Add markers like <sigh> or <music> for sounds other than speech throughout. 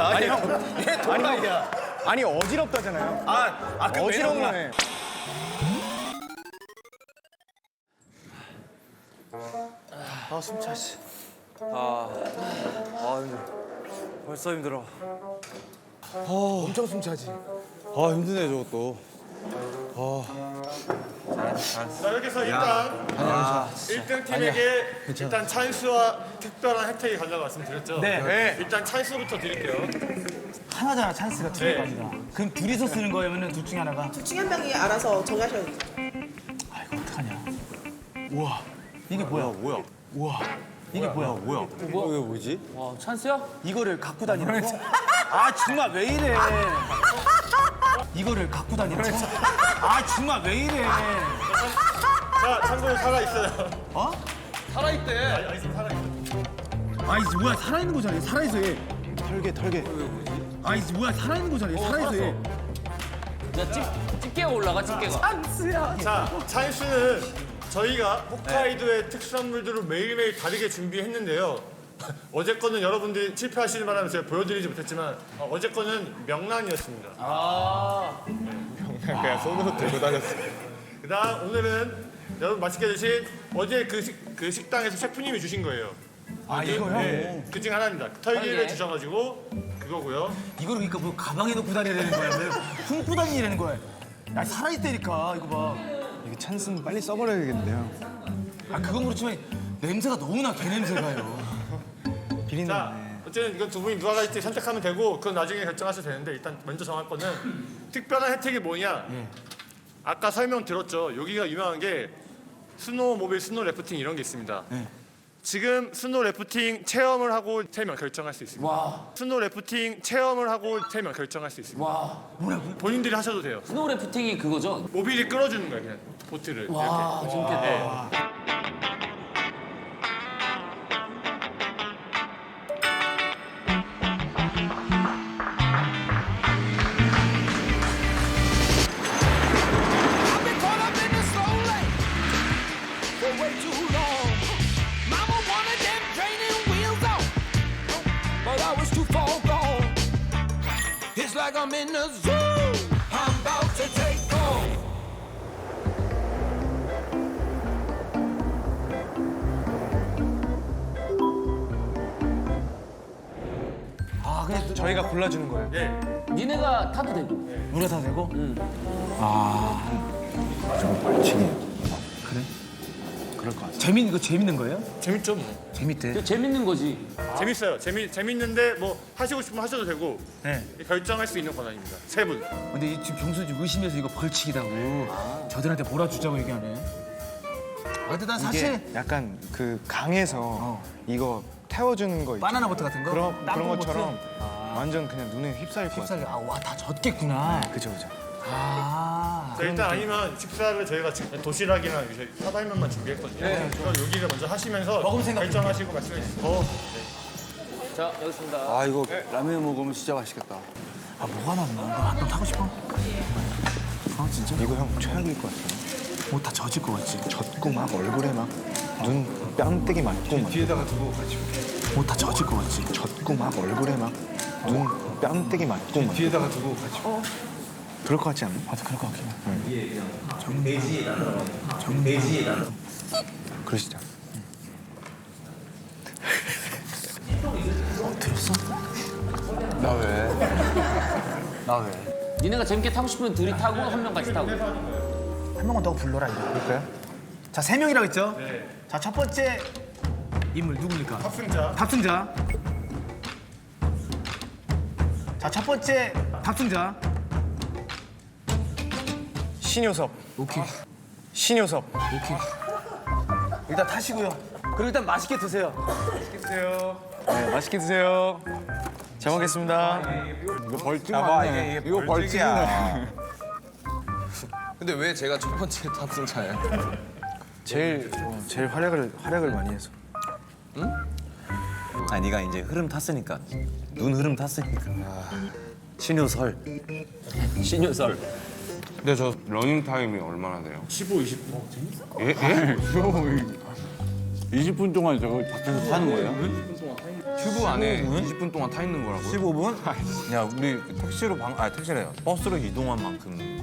아니 형, 얘 도라이야. 아니 어지럽다잖아요. 아, 아, 그 어지러운. 거네. 아 숨차 씨. 아 힘들어. 벌써 힘들어. 엄청 숨차지. 아 힘드네 저것도. 자, 이렇게 해서 일단 1등 팀에게 일단 찬스와 특별한 혜택이 간다고 말씀드렸죠? 네. 일단 찬스부터 드릴게요. 하나잖아 찬스가 두 네. 개까지가. 그럼 둘이서 쓰는 거면은 둘 중에 하나가. 둘 중에 한 명이 알아서 정하셔야 돼요. 아 이거 어떡하냐. 우와 이게 뭐야? 뭐야? 우와 이게 뭐야? 뭐야? 이게 뭐지? 와, 찬스야? 이거를 갖고 다니는 거? <laughs> 아 정말 왜 이래? 이거를 갖고 다니는 거? 아 정말 왜 이래? 자, 참고로 살아있어요. 살아있대. 아니, 지금 살아있어요. 아이 뭐야 살아있는 거잖아. 살아있어 얘. 털개 털개. 아이 뭐야 살아있는 거잖아. 얘. 살아있어 얘. 야, 집, 집게가 올라가, 집게가. 자, 찬스는 저희가 홋카이도의 특산물들을 매일매일 다르게 준비했는데요. <laughs> 어제 거는 여러분들이 실패하시는 바람에 제가 보여드리지 못했지만 어, 어제 거는 명란이었습니다. 그냥 손으로 들고 다녔어. 그다음 오늘은 여러분 맛있게 드신 어제 그, 식, 그 식당에서 셰프님이 주신 거예요. 아 이거요? 네, 그중 하나입니다. 털기를 털기. 주셔가지고 그거고요. 이거를 그러니까 뭐 가방에 넣고 다녀야 되는 거야? 왜 품고 다니라는 거야? 야 살아있다니까 이거 봐. 이거 찬스는 빨리 써버려야겠는데요. 아 그건 그렇지만 냄새가 너무나 개 냄새가요. 비린내. 자, 어쨌든 이건 두 분이 누가 갈지 선택하면 되고 그건 나중에 결정하셔도 되는데 일단 먼저 정할 거는 특별한 혜택이 뭐냐? 아까 설명 들었죠. 여기가 유명한 게 스노우 모빌, 스노우 래프팅 이런 게 있습니다. 지금 스노우 래프팅 체험을 하고 되면 결정할 수 있습니다. 와, 스노우 래프팅 체험을 하고 되면 결정할 수 있습니다. 와. 본인들이 하셔도 돼요. 스노우 래프팅이 그거죠? 모빌이 끌어주는 거예요, 그냥 보트를. 와, 이렇게. 재밌겠다. 네. Was too far gone. It's like I'm in the zoo. I'm about to take off. 아 그냥 저희가 골라주는 거예요. 네. 니네가 타도 되고. 물에 다 되고? 벌칙이에요. 그래? 그럴 것 같아. 재밌 이거 재밌는 거예요? 재밌죠, 뭐. 재밌대. 이거 재밌는 거지. 재밌어요. 재미, 재밌는데 뭐 하시고 싶으면 하셔도 되고 네. 결정할 수 있는 권한입니다. 세 분. 근데 이 지금 병수 지금 의심해서 이거 벌칙이다고 저들한테 몰아주자고 얘기하네. 아, 근데 난 사실 이게 약간 그 강에서 이거 태워주는 거 있죠. 바나나 보트 같은 거? 그런 그런 땅콩? 것처럼 완전 그냥 눈에 휩싸일 것 같아요. 아, 와, 다 젖겠구나. 그죠 그죠. 아. 자, 일단 아니면 식사를 저희가 이제 사발면만 준비했거든요. 그럼 여기를 먼저 하시면서 먹을 생각 결정하시고 말씀해 주세요. 자, 여기 있습니다. 아 이거 라면 먹으면 진짜 맛있겠다. 아, 뭐가 남나? 너 한번 타고 싶어? 아, 진짜? 이거 형 최악일 것 같아요. 뭐다 젖을 것 같지? 젖고 막 얼굴에 막 눈 뺨때기 맞고 막 뒤에다가 두고 같이. 뭐다 젖을 것 같지? 젖고 막 얼굴에 막 눈 뺨때기 맞고 막 뒤에다가 두고 같이. 그럴 것 같지 않나? 맞아, 그럴 것 같긴 해. 그러시죠. 들었어? 나 왜? 나 왜? 니네가 재밌게 타고 싶으면 둘이 타고 한 명 같이 타고. 한 명만 더 불러라, 이거. 그럴까요? 자, 세 명이라고 했죠? 자, 첫 번째 인물 누굽니까? 탑승자. 탑승자. 자, 첫 번째 탑승자. 신효섭. 오케이. 신효섭. 오케이. 일단 타시고요. 그리고 일단 맛있게 드세요. 네, 맛있게 드세요. 잘 먹겠습니다. 이거 벌칙 맞네. 이거 벌칙이야. <laughs> 근데 왜 제가 첫 번째 탑승자예요? 제일 어, 제일 활약을 활약을 많이 해서. 아 네가 이제 흐름 탔으니까 눈 흐름 탔으니까 신효설 신효설. 근데 저 러닝 타임이 얼마나 돼요? 15, 20분. 예? 예? <laughs> 20분 동안 저거 밖에서 타는 거예요? 튜브 안에 20분 동안 타 있는 거라고요? 15분? 야 우리 택시로 방, 아 택시래요. 버스로 이동한 만큼.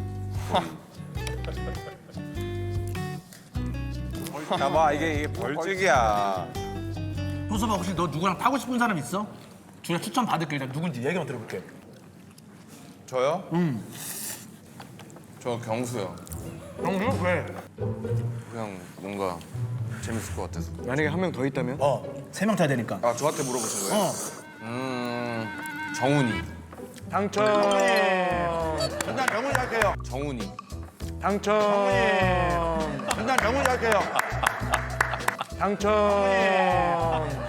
봐봐 이게 이게 벌칙이야. 호섭아 혹시 너 누구랑 타고 싶은 사람 있어? 주야 추천 받을게 일단 누군지 얘기만 들어볼게. 저요? 저 경수요. 형수 왜? 그냥 뭔가 재밌을 것 같아서. 만약에 한 명 더 있다면? 어, 세 명 타야 되니까. 아 저한테 물어보신 거예요? 어. 음 정훈이. 당첨. 일단 정훈이 할게요. 정훈이. 당첨. 일단 정훈이 할게요. 당첨.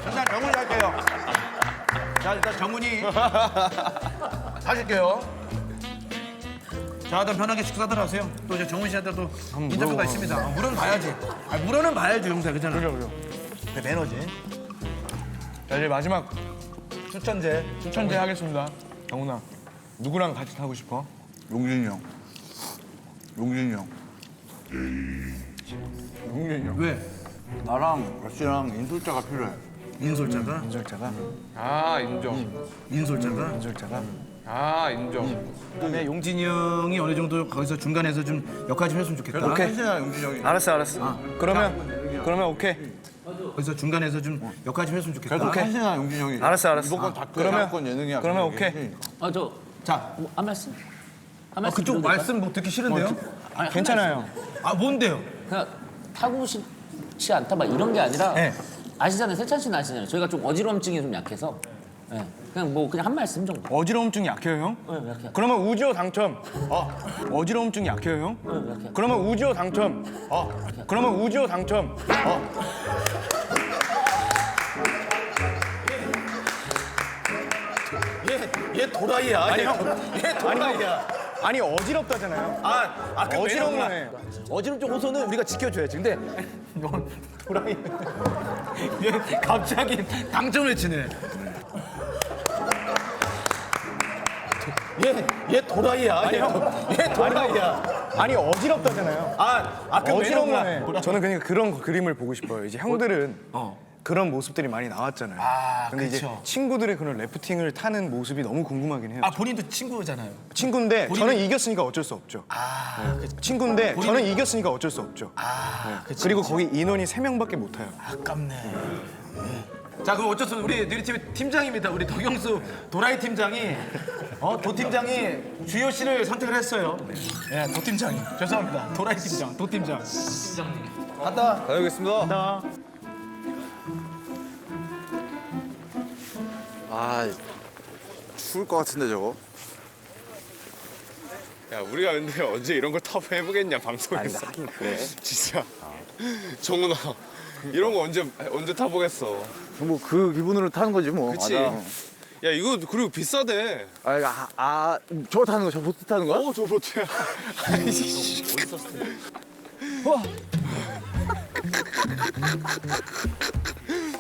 일단 정훈이 할게요. 자 일단 정훈이 <laughs> 하실게요. 자 일단 편하게 식사들 하세요. 또 이제 정훈 씨한테 또 인터뷰가 있습니다. 아, 물은 봐야지. 아, 물어는 봐야지 형사 그잖아. 그래 그래. 그 매너지. 자 이제 마지막 추천제 추천제 하겠습니다. 정훈아 누구랑 같이 타고 싶어? 용진이 형. 용진이 형. 용준이 형. 왜? 나랑 러시랑 인솔자가 필요해. 인솔자가? 인솔자가 아 인정. 인솔자가? 인솔자가 아 인정. 그다음에 용진이 형이 어느 정도 거기서 중간에서 좀 역할 좀 했으면 좋겠다. 오케이. 한신아 용진이 형이. 알았어 알았어. 그러면 그러면 오케이. 거기서 중간에서 좀 역할 좀 했으면 좋겠다. 그래도 한신아 용진이 형이. 알았어, 알았어. 이번 건 아, 다크 그러면- 건 예능이야. 그러면. 오케이. 아, 저, 자, 뭐, 한 말씀? 한 아, 말씀 그쪽? 말씀 뭐 듣기 싫은데요? 아니, 한 괜찮아요. 아 뭔데요? 그냥 타고 싶지 않다 막 이런 게 아니라 네. 아시잖아요 세찬 씨는 아시잖아요 저희가 좀 어지러움증이 좀 약해서 예. 그냥 뭐 그냥 한 말씀 정도 어지러움증 약해요 형? 네, 약해요. 그러면 우지호 당첨. 어. 어지러움증 약해요 형? 네, 약해요. 그러면 우지호 당첨. 어. 그러면 우지호 당첨. 얘 도라이야. 아니 얘, 형. 얘 도라이야. 아니 어지럽다잖아요. 아, 아, 그 어지러운. 거네. 어지럽죠 호소는 우리가 지켜줘야지. 근데 <laughs> 넌 도라이. 얘 갑자기 당첨을 치네. 얘, 얘 도라이야. 아니, 얘, 형. 얘 도라이야. 아니 어지럽다잖아요. 아, 아, 그 어지러운. 거네. 저는 그냥 그런 거- 그림을 보고 싶어요. 이제 형들은 어. 그런 모습들이 많이 나왔잖아요. 아, 근데 이제 그쵸. 친구들의 그런 래프팅을 타는 모습이 너무 궁금하긴 해요. 아, 본인도 친구잖아요. 친구인데 본인은- 저는 이겼으니까 어쩔 수 없죠. 아, 네. 친구인데 본인은- 저는 이겼으니까 어쩔 수 없죠. 아, 그치, 그리고. 거기 인원이 세명밖에 못 타요. 아깝네. 자, 그럼 어쩔 수 없어. 우리 느리팀의 팀장입니다. 우리 덕영수 도라이 팀장이 어, 도 팀장이 주효 씨를 선택을 했어요. 예, 도 팀장이. 죄송합니다. 도라이 팀장, 도 팀장. 갔다 와. 다녀오겠습니다. 갔다 와. 아 추울 것 같은데 저거. 야 우리가 근데 언제 이런 거 타고 해보겠냐 방송에서. 그래. <laughs> 진짜. 정훈아 이런 거 언제 언제 타보겠어. 뭐 그 기분으로 타는 거지 뭐. 그치. 맞아. 야 이거 그리고 비싸대. 아, 아, 아 저거 타는 거, 저 보트 타는 거야? 어저 보트야. 아이씨.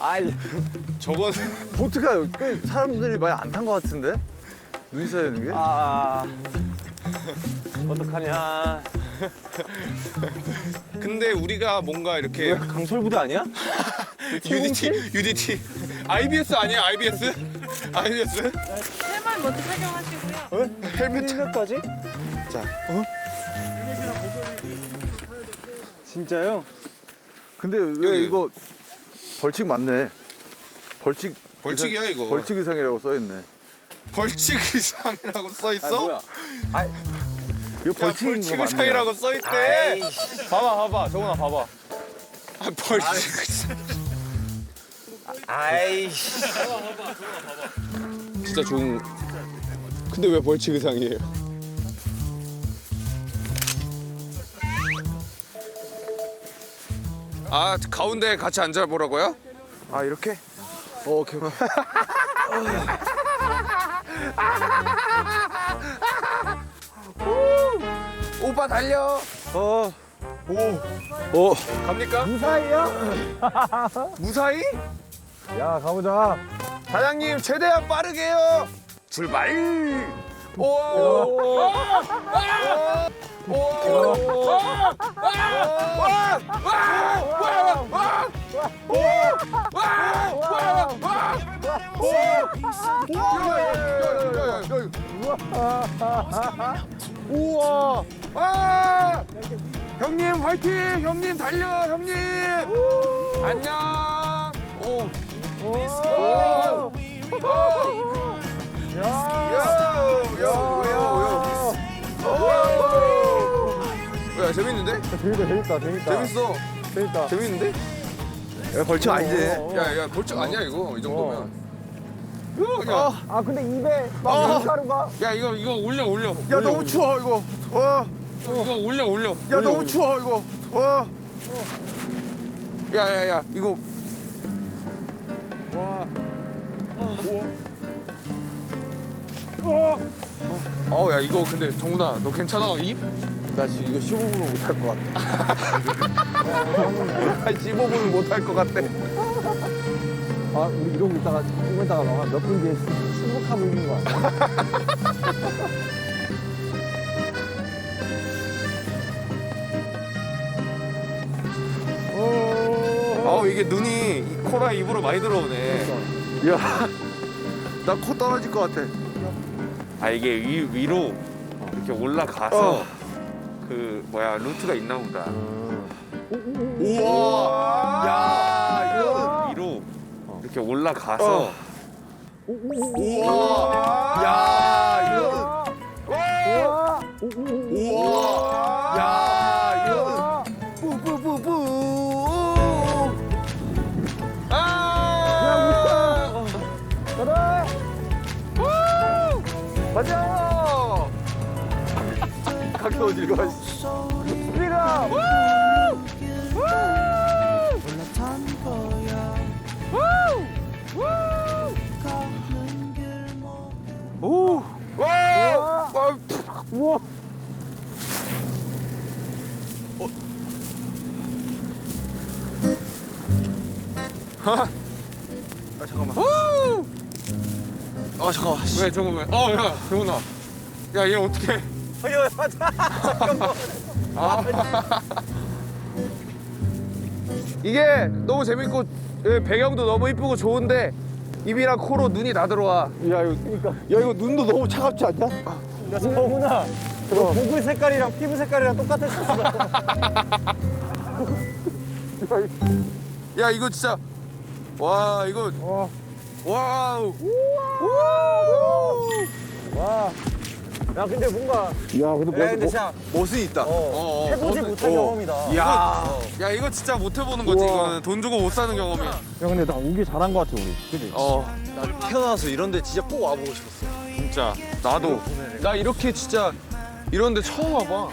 아이, 저건 보트가 꽤 사람들이 많이 안 탄 거 같은데? 눈이 쌓여 있는 게? 아, 어떡하냐. 근데 우리가 뭔가 이렇게 강철 부대 아니야? <laughs> UDT UDT IBS 아니야 IBS IBS 헬멧 먼저 착용하시고요. 헬멧까지? 자, 어? 진짜요? 근데 왜 이거 벌칙 맞네. 벌칙 벌칙이야, 이거. 벌칙 의상이라고 써 있네. 벌칙 의상이라고 써 있어? 아, 이거 야, 벌칙인 벌칙 거 맞네. 의상이라고 써 있대. 봐봐, 봐봐, 정훈아, 봐봐. 아, 벌칙 의상. 아이씨. 진짜 좋은. 근데 왜 벌칙 의상이에요? 아 가운데 같이 앉아 보라고요? 아 이렇게? 어, 오케이. <laughs> 오케이. 오빠 달려. 어. 오. 오. 갑니까? 무사히야? 무사히? 야 가보자. 사장님 최대한 빠르게요. 출발. 우와! 아! 형님 화이팅! 형님 달려! 형님! 안녕! 오! 오! 야! 야! 야! 야! 재밌는데? 재밌다 재밌다 재밌다 재밌어. 재밌다 재밌는데? 야 벌칙 아니지 야, 야, 벌칙 아니야 이거 이 정도면. 야, 아 근데 입에 막 밀가루가 야 이거 이거 올려 올려. 야 너무 추워 이거 와 이거 올려 올려. 야 너무 추워 이거 와 야야야 이거 와. 어, 야 이거 근데 정훈아 너 괜찮아 입? 나 지금 이거 15분은 못할 것 같아 나 15분은 못할 것 같아 아 우리 이러고 있다가 이러고 있다가 몇분 뒤에 승복하고 있는 거야 아 이게 눈이 이 코랑 입으로 많이 들어오네. <laughs> 나 코 떨어질 것 같아 아 이게 위, 위로 이렇게 올라가서 그 뭐야 루트가 있나 보다. 우와. 야 이거 위로 이렇게 올라가서 우와. 야 이거. 우와. 각도 어딜 가 스피드 오. 와. 와. 우와 아 잠깐만. 아 잠깐만. 왜 잠깐만. 어야 정훈아. 야얘 어떻게? 아. <laughs> 이게 너무 재밌고 예, 배경도 너무 이쁘고 좋은데 입이랑 코로 눈이 나 들어와. 야 이거 그러니까 야 이거 눈도 너무 차갑지 않냐? 야 성훈아 너 보글 색깔이랑 피부 색깔이랑 똑같았어 야 이거 진짜 와 이거 와우. 와. 야 근데 뭔가 야 근데 야, 근데 진짜 멋은 있다. 어, 어, 해보지 멋은- 못한 어. 경험이다. 야, 야 이거 진짜 못 해보는 거지 우와. 이거는 돈 주고 못 사는 경험이야. 야 근데 나 오길 잘한 것 같아 우리. 그지? 어, 나 태어나서 이런데 진짜 꼭 와보고 싶었어. 진짜 나도 나 이렇게 진짜 이런데 처음 와봐.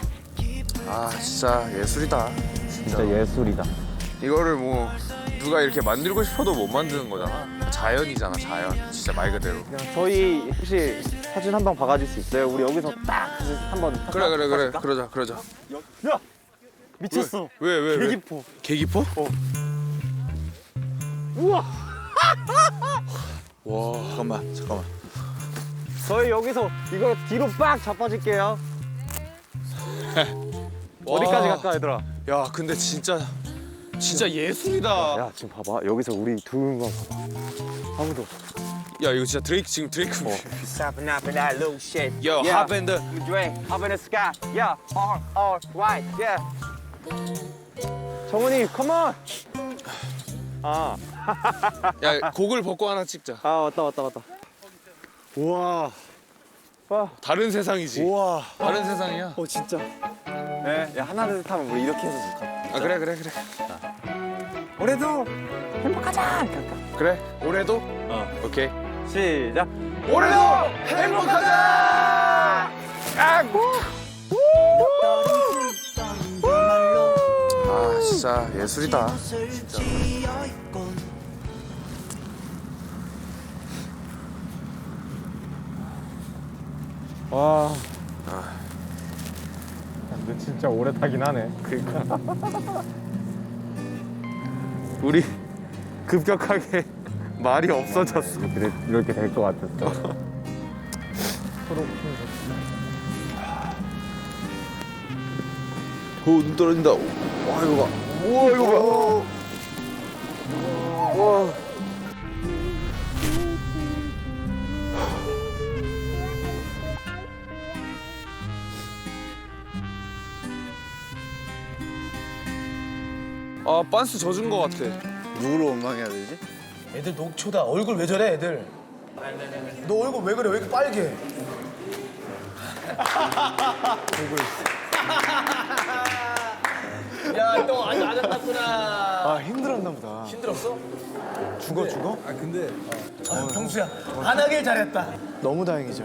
아 진짜 예술이다. 진짜 예술이다. 이거를 뭐 누가 이렇게 만들고 싶어도 못 만드는 거잖아. 자연이잖아 자연. 진짜 말 그대로. 저희 혹시 사진 한방 박아줄 수 있어요? 우리 여기서 딱 한번. 그래 그래 그래 그러자 그러자. 야 미쳤어. 왜 왜 왜? 계기포. 계기포? 어. 우와. 와. 잠깐만 잠깐만. 저희 여기서 이거 뒤로 빡 자빠질게요. <laughs> 어디까지 갈까 얘들아? 야 근데 진짜 진짜 예술이다. 야 지금 봐봐 여기서 우리 둘만 봐봐. 아무도. 야 이거 진짜 드레이크 지금 드레이크. Stopping up in that little shit. 야 Yeah. 핫밴드. Dre, up in the sky. Yeah, all, all right. Yeah. 정훈이, come on. 아, <laughs> 야 곡을 벗고 하나 찍자. 아 왔다 왔다 왔다. 우와. 와. 다른 세상이지. 우와. 다른 세상이야. 어 진짜. 네, 야 하나 둘셋 하면 우리 이렇게 해서 줄까? 아 그래 그래 그래. 올해도 행복하자. 그래. 올해도. 어. 오케이. 시작. 올해도 행복하자. 아, 아 진짜 예술이다. 와. 진짜 오래 타긴 하네. 그러니까. <laughs> 우리 급격하게 <laughs> 말이 없어졌어. 그래 이렇게 될 것 같았어. <laughs> 오, 눈 떨어진다. 와, 이거 봐. 우와, 이거 봐. 아 빤스 젖은 거 같아. 누구를 원망해야 되지? 애들 녹초다. 얼굴 왜 저래 애들? 너 얼굴 왜 그래? 왜 이렇게 빨개? 야, 너 아직 안 왔구나. 아 힘들었나 보다. 힘들었어? 죽어 죽어? 아, 경수야, 안 하길 잘했다. 너무 다행이죠.